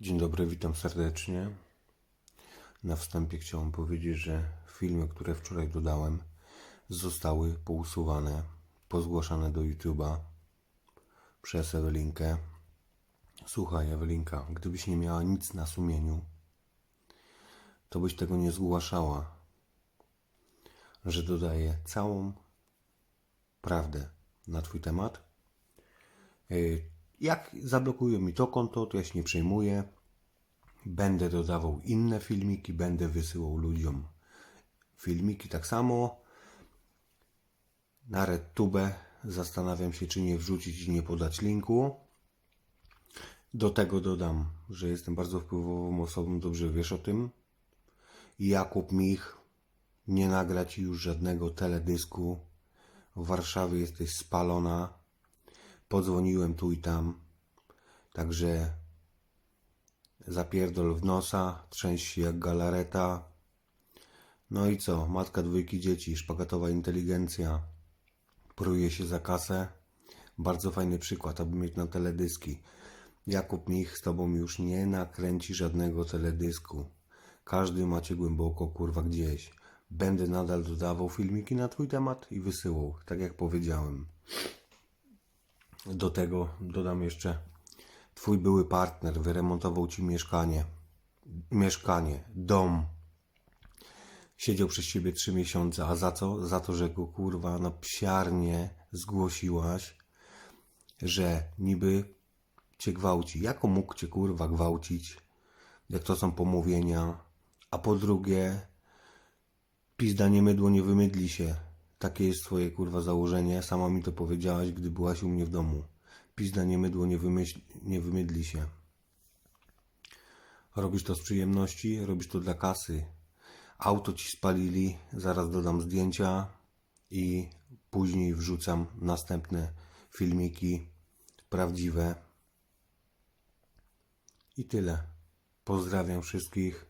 Dzień dobry, witam serdecznie. Na wstępie chciałem powiedzieć, że filmy, które wczoraj dodałem, zostały pousuwane, pozgłaszane do YouTube'a przez Ewelinkę. Słuchaj, Ewelinka, gdybyś nie miała nic na sumieniu, to byś tego nie zgłaszała, że dodaję całą prawdę na Twój temat. Jak zablokują mi to konto, to ja się nie przejmuję. Będę dodawał inne filmiki, będę wysyłał ludziom filmiki tak samo. Na RedTube zastanawiam się, czy nie wrzucić i nie podać linku. Do tego dodam, że jestem bardzo wpływową osobą, dobrze wiesz o tym. Jakub Mich, nie nagra ci już żadnego teledysku. W Warszawie jesteś spalona. Podzwoniłem tu i tam. Także zapierdol w nosa, trzęś się jak galareta. No i co? Matka dwójki dzieci, szpagatowa inteligencja. Pruje się za kasę. Bardzo fajny przykład, aby mieć na teledyski. Jakub Mich z tobą już nie nakręci żadnego teledysku. Każdy macie głęboko kurwa gdzieś. Będę nadal dodawał filmiki na twój temat i wysyłał, tak jak powiedziałem. Do tego dodam jeszcze, twój były partner wyremontował ci mieszkanie, mieszkanie, dom. Siedział przez ciebie trzy miesiące, a za co? Za to, że go kurwa na psiarnie zgłosiłaś, że niby cię gwałci. Jako mógł cię kurwa gwałcić, jak to są pomówienia, a po drugie, pizda nie mydło nie wymydli się. Takie jest twoje kurwa założenie. Sama mi to powiedziałaś, gdy byłaś u mnie w domu. Pizda nie mydło nie, wymyśl, nie wymydli się. Robisz to z przyjemności, robisz to dla kasy. Auto ci spalili, zaraz dodam zdjęcia i później wrzucam następne filmiki prawdziwe. I tyle. Pozdrawiam wszystkich.